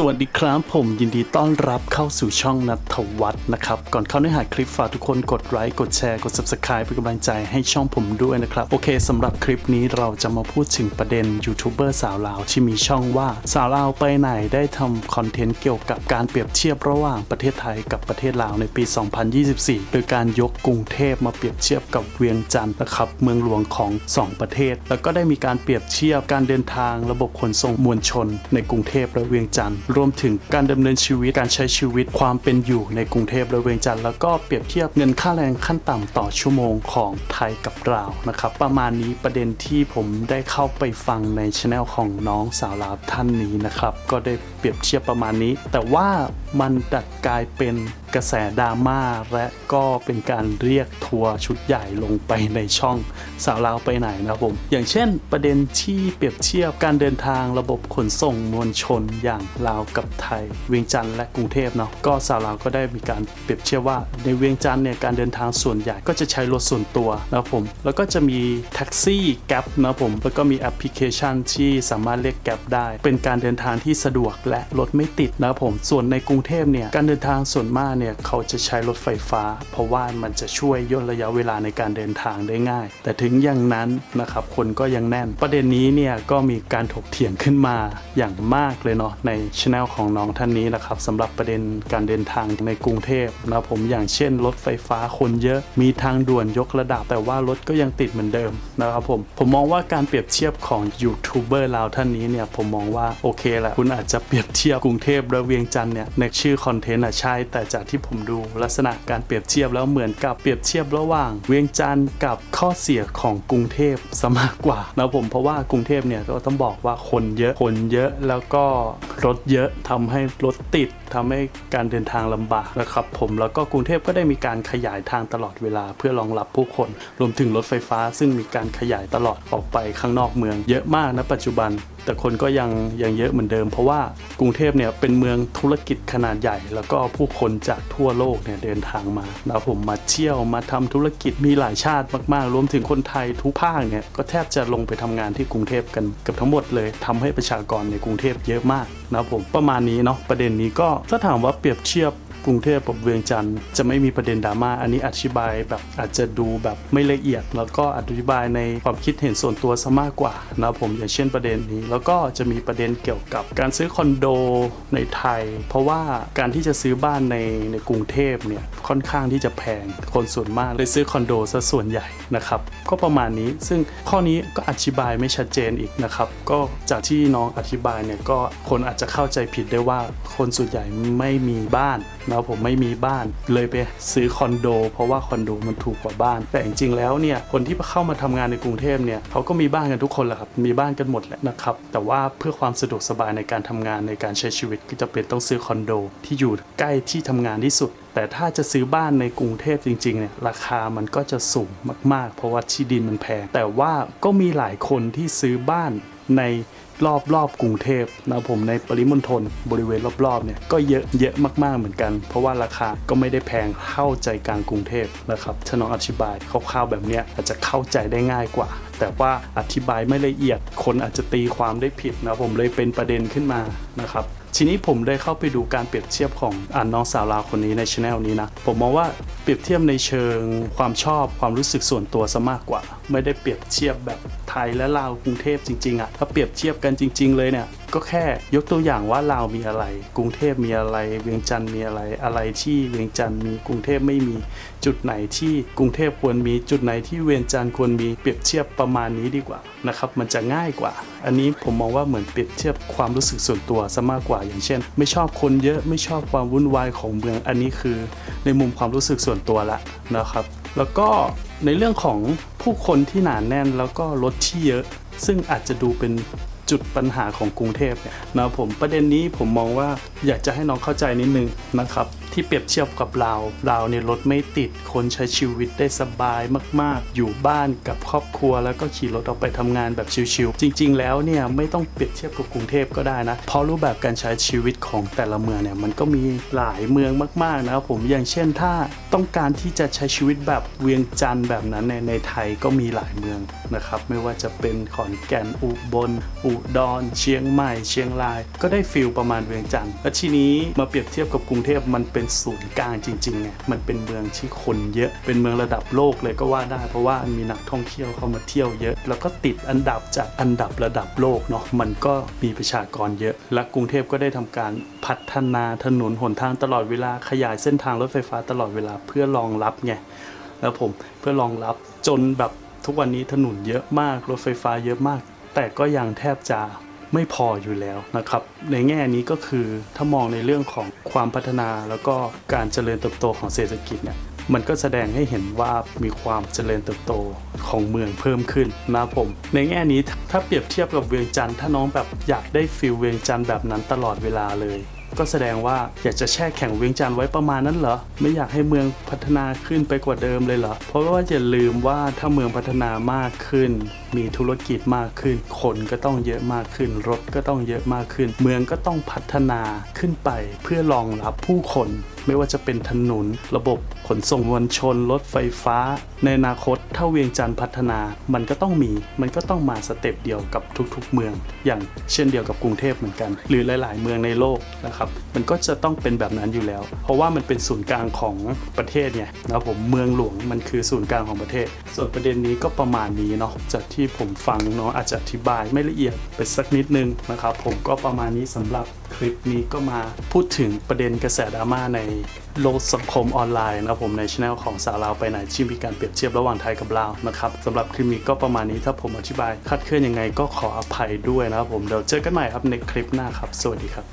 สวัสดีครับผมยินดีต้อนรับเข้าสู่ช่องนัทวัฒน์นะครับ ก่อนเข้าเนื้อหาคลิปฝากทุกคนกดไลค์กดแชร์กด subscribe เป็นกำลังใจให้ช่องผมด้วยนะครับ โอเคสำหรับคลิปนี้เราจะมาพูดถึงประเด็นยูทูบเบอร์สาวลาวที่มีช่องว่าสาวลาวไปไหนได้ทำคอนเทนต์เกี่ยวกับการเปรียบเทียบระหว่างประเทศไทยกับประเทศลาวในปี 2024 โดยการยกกรุงเทพมาเปรียบเทียบกับเวียงจันทร์นะครับเมืองหลวงของ 2 ประเทศ แล้วก็ได้มีการเปรียบเทียบการเดินทางระบบขนส่งมวลชน ในกรุงเทพและเวียงจันทร์รวมถึงการดำเนินชีวิตการใช้ชีวิตความเป็นอยู่ในกรุงเทพและเวียงจันทร์แล้วก็เปรียบเทียบเงินค่าแรงขั้นต่ำต่อชั่วโมงของไทยกับลาวนะครับ ประมาณนี้ประเด็นที่ผมได้เข้าไปฟังในช anel ของน้องสาวลาวท่านนี้นะครับ ก็ได้เปรียบเทียบประมาณนี้ แต่ว่ามันดัดกลายเป็นกระแสดราม่าและก็เป็นการเรียกทัวร์ชุดใหญ่ลงไปในช่องสาวลาวไปไหนนะครับผม อย่างเช่นประเด็นที่เปรียบเทียบการเดินทางระบบขนส่งมวลชนอย่างลาวกับไทย เวียงจันทร์และกรุงเทพเนาะก็สาวลาวก็ได้มีการเปรียบเทียบว่าในเวียงจันทร์เนี่ยการเดินทางส่วนใหญ่ก็จะใช้รถส่วนตัวนะครับผมแล้วก็จะมีแท็กซี่แกร็บนะครับผมแล้วก็มีแอปพลิเคชันที่สามารถเรียกแกร็บได้ เป็นการเดินทางที่สะดวกและรถไม่ติดนะครับผมส่วนในกรุงเทพเนี่ยการเดินทางส่วนมากเนี่ยเขาจะใช้รถไฟฟ้า เพราะว่ามันจะช่วยย่นระยะเวลาในการเดินทางได้ง่าย แต่ถึงอย่างนั้นนะครับคนก็ยังแน่น ประเด็นนี้เนี่ยก็มีการถกเถียงขึ้นมาอย่างมากเลยเนาะในช anel ของน้องท่านนี้นะครับสำหรับประเด็นการเดินทางในกรุงเทพนะผมอย่างเช่น รถไฟฟ้าคนเยอะมีทางด่วนยกระดับ แต่ว่ารถก็ยังติดเหมือนเดิมนะครับผมผมมองว่าการเปรียบเทียบของยูทูบเบอร์ลาวท่านนี้เนี่ยผมมองว่าโอเคแหละคุณอาจจะเปรียบเทียบกรุงเทพและเวียงจันทร์เนี่ยในชื่อคอนเทนต์อะใช่แต่จากที่ผมดูลักษณะการเปรียบเทียบแล้วเหมือนกับเปรียบเทียบระหว่าง เวียงจันทร์กับข้อเสียของกรุงเทพซะมากกว่านะผมเพราะว่ากรุงเทพเนี่ยก็ต้องบอกว่าคนเยอะคนเยอะแล้วก็รถเยอะทำให้รถติดทำให้การเดินทางลำบากนะครับผมแล้วก็กรุงเทพก็ได้มีการขยายทางตลอดเวลาเพื่อรองรับผู้คน รวมถึงรถไฟฟ้า ซึ่งมีการขยายตลอดออกไปข้างนอกเมือง เยอะมากนะปัจจุบัน แต่คนก็ยังยังเยอะเหมือนเดิม เพราะว่ากรุงเทพเนี่ยเป็นเมืองธุรกิจขนาดใหญ่ แล้วก็ผู้คนจากทั่วโลกเนี่ยเดินทางมาแล้วผมมาเที่ยวมาทำธุรกิจมีหลายชาติมากๆ รวมถึงคนไทยทุกภาคเนี่ยก็แทบจะลงไปทำงานที่กรุงเทพกันเกือบทั้งหมดเลยทำให้ประชากรในกรุงเทพเยอะมากนะครับผมประมาณนี้เนาะประเด็นนี้ก็ถ้าถามว่าเปรียบเทียบ กรุงเทพกับเวียงจันทร์จะไม่มีประเด็นดราม่าอันนี้อธิบายแบบอาจจะดูแบบไม่ละเอียด แล้วก็อธิบายในความคิดเห็นส่วนตัวซะมากกว่านะผมอย่างเช่นประเด็นนี้ แล้วก็จะมีประเด็นเกี่ยวกับการซื้อคอนโดในไทย เพราะว่าการที่จะซื้อบ้านในในกรุงเทพเนี่ยค่อนข้างที่จะแพงคนส่วนมากเลยซื้อคอนโดซะส่วนใหญ่นะครับก็ประมาณนี้ซึ่งข้อนี้ก็อธิบายไม่ชัดเจนอีกนะครับก็จากที่น้องอธิบายเนี่ยก็คนอาจจะเข้าใจผิดได้ว่าคนส่วนใหญ่ไม่มีบ้าน แล้วผมไม่มีบ้านเลยไปซื้อคอนโด เพราะว่าคอนโดมันถูกกว่าบ้าน แต่จริงๆแล้วเนี่ยคนที่เข้ามาทำงานในกรุงเทพเนี่ยเขาก็มีบ้านกันทุกคนแหละครับมีบ้านกันหมดแหละนะครับแต่ว่าเพื่อความสะดวกสบายในการทำงานในการใช้ชีวิตก็จะเป็นต้องซื้อคอนโด ที่อยู่ใกล้ที่ทำงานที่สุดแต่ถ้าจะซื้อบ้านในกรุงเทพจริงๆเนี่ยราคามันก็จะสูงมากๆ เพราะว่าที่ดินมันแพงแต่ว่าก็มีหลายคนที่ซื้อบ้านใน รอบรอบกรุงเทพนะผมในปริมณฑลบริเวณรอบๆเนี่ยก็เยอะเยอะมากๆเหมือนกัน เพราะว่าราคาก็ไม่ได้แพงเท่าใจกลางกรุงเทพนะครับถ้าน้องอธิบายคร่าวๆแบบเนี้ยอาจจะเข้าใจได้ง่ายกว่า แต่ว่าอธิบายไม่ละเอียดคนอาจจะตีความได้ผิดนะผมเลยเป็นประเด็นขึ้นมานะครับทีนี้ผมได้เข้าไปดูการเปรียบเทียบของอ่านน้องสาวลาวคนนี้ในช anel นี้นะผมมองว่าเปรียบเทียบในเชิงความชอบความรู้สึกส่วนตัวซะมากกว่า ไม่ได้เปรียบเทียบแบบ ยและลาวกรุงเทพจริงๆอะถ้าเปรียบเทียบกันจริง ๆ เลยเนี่ยก็แค่ยกตัวอย่างว่าลาวมีอะไร กรุงเทพมีอะไร เวียงจันทร์มีอะไร อะไรที่เวียงจันทร์มีกรุงเทพไม่มีจุดไหนที่กรุงเทพควรมีจุดไหนที่เวียงจันทร์ควรมีเปรียบเทียบประมาณนี้ดีกว่านะครับมันจะง่ายกว่า อันนี้ผมมองว่าเหมือนเปรียบเทียบความรู้สึกส่วนตัวซะมากกว่าอย่างเช่น ไม่ชอบคนเยอะไม่ชอบความวุ่นวายของเมืองอันนี้คือ ในมุมความรู้สึกส่วนตัวละนะครับ แล้วก็ในเรื่องของผู้คนที่หนาแน่นแล้วก็รถที่เยอะ ซึ่งอาจจะดูเป็น จุดปัญหาของกรุงเทพเนี่ยนะผมประเด็นนี้ผมมองว่าอยากจะให้น้องเข้าใจนิดนึงนะครับที่เปรียบเทียบกับเราเราเนี่ยรถไม่ติดคนใช้ชีวิตได้สบายมาก ๆ อยู่บ้านกับครอบครัว แล้วก็ขี่รถออกไปทำงานแบบชิลๆจริง ๆ แล้วเนี่ยไม่ต้องเปรียบเทียบกับกรุงเทพก็ได้นะเพราะรูปแบบการใช้ชีวิตของแต่ละเมืองเนี่ยมันก็มีหลายเมืองมาก ๆ นะครับผมอย่างเช่นถ้าต้องการที่จะใช้ชีวิตแบบเวียงจันทร์แบบนั้นในในไทยก็มีหลายเมืองนะครับไม่ว่าจะเป็นขอนแก่นอุบลอุดรเชียงใหม่ เชียงราย ก็ได้ฟิลประมาณเวียงจันทร์และทีนี้มาเปรียบเทียบกับกรุงเทพมันเป็นศูนย์กลางจริงๆไงมันเป็นเมืองที่คนเยอะ เป็นเมืองระดับโลกเลยก็ว่าได้ เพราะว่ามีนักท่องเที่ยวเข้ามาเที่ยวเยอะ แล้วก็ติดอันดับจากอันดับระดับโลกเนาะมันก็มีประชากรเยอะ และกรุงเทพก็ได้ทำการพัฒนาถนนหนทางตลอดเวลาขยายเส้นทางรถไฟฟ้าตลอดเวลาเพื่อรองรับไงแล้วผมเพื่อรองรับจนแบบทุกวันนี้ถนนเยอะมากรถไฟฟ้าเยอะมาก แต่ก็ยังแทบจะไม่พออยู่แล้วนะครับ ในแง่นี้ก็คือถ้ามองในเรื่องของความพัฒนาแล้วก็การเจริญเติบโตของเศรษฐกิจเนี่ยมันก็แสดงให้เห็นว่ามีความเจริญเติบโตของเมืองเพิ่มขึ้นนะผม ในแง่นี้ถ้าเปรียบเทียบกับเวียงจันทร์ถ้าน้องแบบอยากได้ฟิลเวียงจันทร์แบบนั้นตลอดเวลาเลย ก็แสดงว่าอยากจะแช่แข็งเวียงจันทร์ไว้ประมาณนั้นเหรอ ไม่อยากให้เมืองพัฒนาขึ้นไปกว่าเดิมเลยเหรอ เพราะว่าอย่าลืมว่าถ้าเมืองพัฒนามากขึ้น มีธุรกิจมากขึ้น คนก็ต้องเยอะมากขึ้น รถก็ต้องเยอะมากขึ้น เมืองก็ต้องพัฒนาขึ้นไปเพื่อรองรับผู้คน ไม่ว่าจะเป็นถนน ระบบขนส่งมวลชน รถไฟฟ้า ในอนาคตถ้าเวียงจันทร์พัฒนา มันก็ต้องมี มันก็ต้องมาสเต็ปเดียวกับทุกๆเมือง อย่างเช่นเดียวกับกรุงเทพเหมือนกัน หรือหลาย ๆ เมืองในโลกนะครับ มันก็จะต้องเป็นแบบนั้นอยู่แล้ว เพราะว่ามันเป็นศูนย์กลางของประเทศไงนะผมเมืองหลวงมันคือศูนย์กลางของประเทศ ส่วนประเด็นนี้ก็ประมาณนี้เนาะจากที่ผมฟังเนาะอาจจะอธิบายไม่ละเอียดไปสักนิดนึงนะครับ ผมก็ประมาณนี้สำหรับคลิปนี้ก็มาพูดถึงประเด็นกระแสดราม่าในโลกสังคมออนไลน์นะครับผมในช anel ของสาวลาวไปไหนที่มีการเปรียบเทียบระหว่างไทยกับลาวนะครับสำหรับคลิปนี้ก็ประมาณนี้ถ้าผมอธิบายคัดเคลื่อนยังไงก็ขออภัยด้วยนะครับผมเดี๋ยวเจอกันใหม่ครับในคลิปหน้าครับ สวัสดีครับ